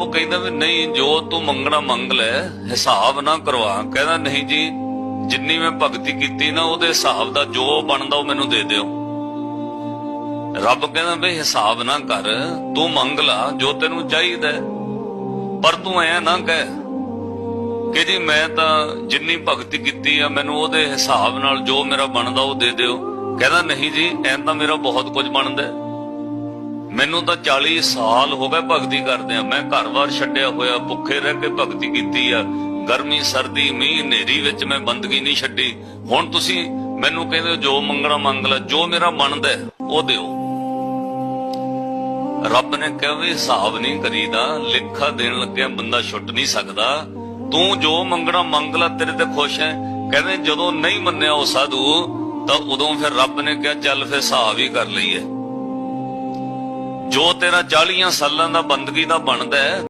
ਉਹ ਕਹਿੰਦਾ ਵੀ ਨਹੀਂ, ਜੋ ਤੂੰ ਮੰਗਣਾ ਮੰਗ ਲੈ, ਹਿਸਾਬ ਨਾ ਕਰਵਾ। ਕਹਿੰਦਾ, ਨਹੀਂ ਜੀ, ਜਿੰਨੀ ਮੈਂ ਭਗਤੀ ਕੀਤੀ ਨਾ, ਉਹਦੇ ਹਿਸਾਬ ਦਾ ਜੋ ਬਣਦਾ ਉਹ ਮੈਨੂੰ ਦੇ ਦਿਓ। ਰੱਬ ਕਹਿੰਦਾ ਵੀ ਹਿਸਾਬ ਨਾ ਕਰ, ਤੂੰ ਮੰਗ ਲਾ, ਜੋ ਤੈਨੂੰ ਚਾਹੀਦਾ ਪਰ ਤੂੰ ਐ ਨਾ ਕਹਿ ਕਿ ਜੀ ਮੈਂ ਤਾਂ ਜਿੰਨੀ ਭਗਤੀ ਕੀਤੀ ਆ, ਮੈਨੂੰ ਉਹਦੇ ਹਿਸਾਬ ਨਾਲ ਜੋ ਮੇਰਾ ਬਣਦਾ ਉਹ ਦੇ ਦਿਓ। ਕਹਿੰਦਾ, ਨਹੀਂ ਜੀ, ਐਂ ਤਾਂ ਮੇਰਾ ਬਹੁਤ ਕੁਝ ਬਣਦਾ ਮੈਨੂੰ ਤਾਂ 40 ਸਾਲ ਹੋ ਗਏ ਭਗਤੀ ਕਰਦੇ ਆ। ਮੈਂ ਘਰ-ਬਾਰ ਛੱਡਿਆ ਹੋਇਆ, ਭੁੱਖੇ ਰਹਿ ਕੇ ਭਗਤੀ ਕੀਤੀ ਆ। ਗਰਮੀ, ਸਰਦੀ, ਮੀਂਹ, ਹਨੇਰੀ ਵਿੱਚ ਮੈਂ ਬੰਦਗੀ ਨਹੀਂ ਛੱਡੀ। ਹੁਣ ਤੁਸੀਂ ਮੈਨੂੰ ਕਹਿੰਦੇ ਜੋ ਮੰਗਣਾ ਮੰਗ ਲੈ, ਜੋ ਮੇਰਾ ਬਣਦਾ ਉਹ ਦਿਓ। ਰੱਬ ਨੇ ਕਿਹਾ ਵੀ ਹਿਸਾਬ ਨਹੀਂ ਕਰੀਦਾ, ਲਿਖਾ ਦੇਣ ਲੱਗਿਆ, ਬੰਦਾ ਛੁੱਟ ਨਹੀਂ ਸਕਦਾ। ਤੂੰ ਜੋ ਮੰਗਣਾ ਮੰਗ ਲੈ, ਤੇਰੇ ਤੇ ਖੁਸ਼ ਹੈ। ਕਹਿੰਦੇ ਜਦੋਂ ਨਹੀਂ ਮੰਨਿਆ ਉਹ ਸਾਧੂ, ਤਾਂ ਉਦੋਂ ਫਿਰ ਰੱਬ ਨੇ ਕਿਹਾ, ਚੱਲ ਫਿਰ ਹਿਸਾਬ ਹੀ ਕਰ ਲਈਏ। ਜੋ ਤੇਰਾ 40 ਸਾਲਾਂ ਦਾ ਬੰਦਗੀ ਦਾ ਬਣਦਾ ਹੈ